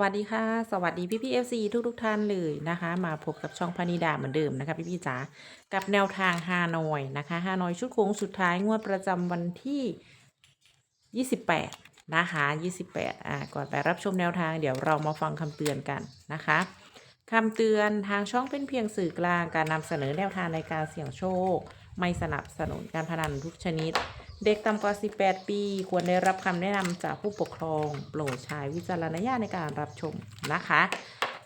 วัสดีค่ะ สวัสดีพี่พี่เอฟซีทุกทุกท่านเลยนะคะ มาพบกับช่องพานิดาเหมือนเดิมนะคะพี่พี่จ๋ากับแนวทางฮานอยนะคะฮานอยชุดโค้งสุดท้ายงวดประจำวันที่ 28 นะคะ28อ่าก่อนไปรับชมแนวทางเดี๋ยวเรามาฟังคำเตือนกันนะคะคำเตือนทางช่องเป็นเพียงสื่อกลางการนำเสนอแนวทางในการเสี่ยงโชค ไม่สนับสนุนการพนันทุกชนิด เด็กต่ำกว่า 18 ปี ควรได้รับคำแนะนำจากผู้ปกครอง โปรดใช้วิจารณญาณในการรับชมนะคะ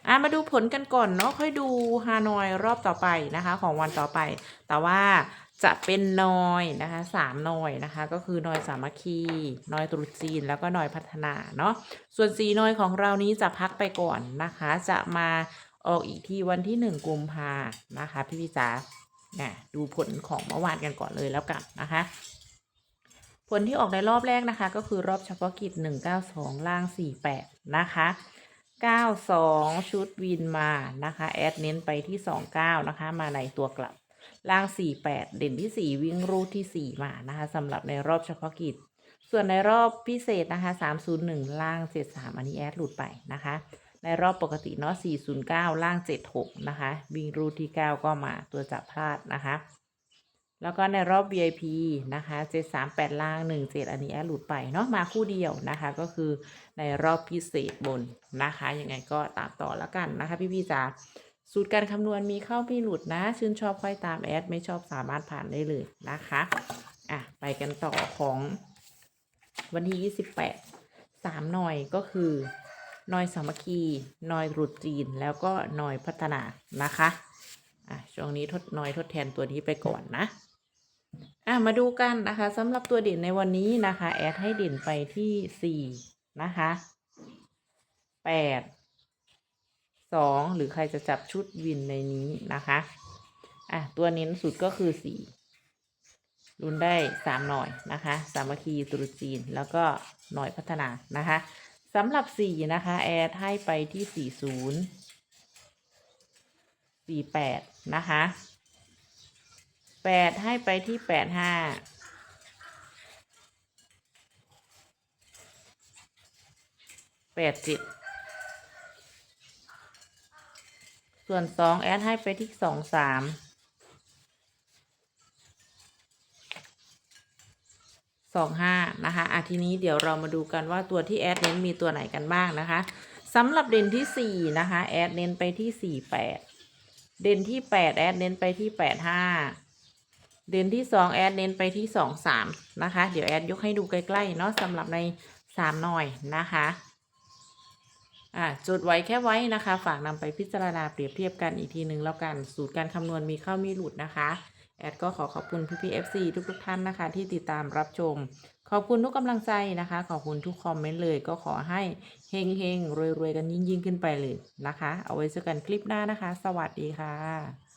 อะมาดูผลกันก่อนเนาะค่อยดูฮานอยรอบต่อไปนะคะของวันต่อไป แต่ว่าจะเป็นนอยนะคะสามนอยนะคะ ก็คือนอยสามัคคีนอยตรุษจีนแล้วก็นอยพัฒนาเนาะส่วนสีนอยของเรานี้จะพักไปก่อนนะคะ จะมาออกอีกทีวันที่หนึ่งกุมภานะคะ พี่พี่จ๋าเนี่ยดูผลของเมื่อวานกันก่อนเลยแล้วกันนะคะ ผลที่ออกในรอบแรกนะคะ ก็คือรอบเฉพาะกิจ 192 ล่าง 48 นะคะ 92 ชุดวินมานะคะ แอดเน้นไปที่ 29 นะคะ มาในตัวกลับ ล่าง 48 เด่นที่ 4 วิ่งรูที่ 4 มานะคะสำหรับในรอบเฉพาะกิจ ส่วนในรอบพิเศษนะคะ 301 ล่าง 73 อันนี้แอดหลุดไปนะคะ ในรอบปกติเนาะ409 ล่าง 76 นะคะ วิ่งรูที่ 9 ก็มาตัวจับพลาดนะคะ แล้วก็ในรอบ VIP นะคะ 738 ล่าง 17 อันนี้แอดหลุดไปเนาะมาคู่เดียวนะคะ ก็คือในรอบพิเศษบนนะคะ ยังไงก็ตามต่อแล้วกันนะคะ พี่ๆจ๋าสูตรการคำนวณมีเข้ามีหลุดนะ ชื่นชอบค่อยตามแอด ไม่ชอบสามารถผ่านได้เลยนะคะ อะ ไปกันต่อของวันที่ 28 3หน่อยก็คือนอยสามัคคีนอยรุษจีน แล้วก็นอยพัฒนานะคะ อะ ช่วงนี้ทดนอยทดแทนตัวนี้ไปก่อนนะ มาดูกันนะคะสำหรับตัวเด่นในวันนี้นะคะ แอดให้เด่นไปที่สี่นะคะแปดสองหรือใครจะจับชุดวินในนี้นะคะอะตัวเน้นสุดก็คือสี่รุนได้สามหน่อยนะคะ สามัคคีตรุษจีนแล้วก็หน่อยพัฒนานะคะสำหรับสี่นะคะ แอดให้ไปที่สี่ศูนย์สี่แปดนะคะ แปดให้ไปที่แปดห้าแปดเจ็ดส่วนสองแอดให้ไปที่สองสามสองห้านะคะอะทีนี้เดี๋ยวเรามาดูกันว่าตัวที่แอดเน้นมีตัวไหนกันบ้างนะคะสำหรับเด่นที่สี่นะคะแอดเน้นไปที่สี่แปดเด่นที่แปดแอดเน้นไปที่แปดห้า เด่นที่สองแอดเน้นไปที่สองสามนะคะ เดี๋ยวแอดยกให้ดูใกล้ๆเนาะสำหรับในสามหน่อยนะคะอ่าจดไว้แค่ไว้นะคะ ฝากนำไปพิจารณาเปรียบเทียบกันอีกทีหนึ่งแล้วกันสูตรการคำนวณมีเข้ามีหลุดนะคะ แอดก็ขอขอบคุณพี่พีเอฟซีทุกๆท่านนะคะ ที่ติดตามรับชม ขอบคุณทุกกำลังใจนะคะ ขอบคุณทุกคอมเมนต์เลยก็ขอให้เฮงเฮงๆรวยๆกันยิ่งๆขึ้นไปเลยนะคะ เอาไว้เจอกันคลิปหน้านะคะ สวัสดีค่ะ